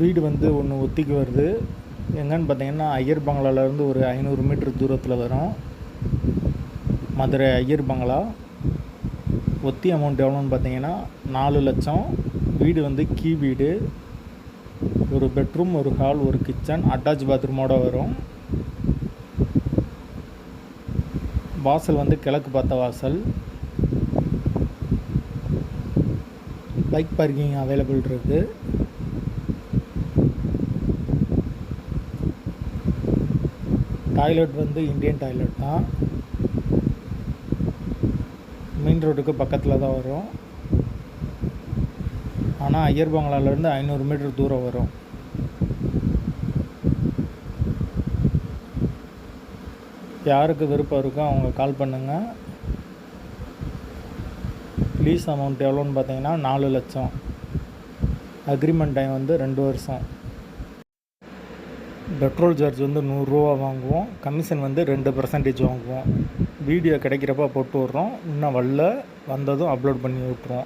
வீடு வந்து ஒன்று ஒத்திக்கு வருது. எங்கன்னு பார்த்தீங்கன்னா ஐயர் பங்களாலேருந்து ஒரு ஐநூறு மீட்டர் தூரத்தில் வரும். மதுரை ஐயர் பங்களா. ஒத்தி அமௌண்ட் எவ்வளோன்னு பார்த்தீங்கன்னா நாலு லட்சம். வீடு வந்து கீ வீடு. ஒரு பெட்ரூம் ஒரு ஹால் ஒரு கிச்சன் அட்டாச் பாத்ரூமோட வரும். வாசல் வந்து கிழக்கு பார்த்த வாசல். பைக் பார்க்கிங் அவைலபிள் இருக்குது டாய்லெட் வந்து இந்தியன் டாய்லெட் தான். மெயின் ரோட்டுக்கு பக்கத்தில் தான் வரும். ஆனால் ஐயர் பங்களாலேருந்து ஐநூறு மீட்டர் தூரம் வரும். யாருக்கு விருப்பம் இருக்கோ அவங்க கால் பண்ணுங்கள் லீஸ் அமௌண்ட் எவ்வளோன்னு பார்த்தீங்கன்னா நாலு லட்சம். அக்ரிமெண்ட் டைம் வந்து ரெண்டு வருஷம். பெட்ரோல் சார்ஜ் வந்து நூறுரூவா வாங்குவோம். கமிஷன் வந்து ரெண்டு பர்சன்டேஜ் வாங்குவோம். வீடியோ கிடைக்கிறப்ப போட்டு விட்றோம். இன்னும் வரல. வந்ததும் அப்லோட் பண்ணி விட்ருவோம்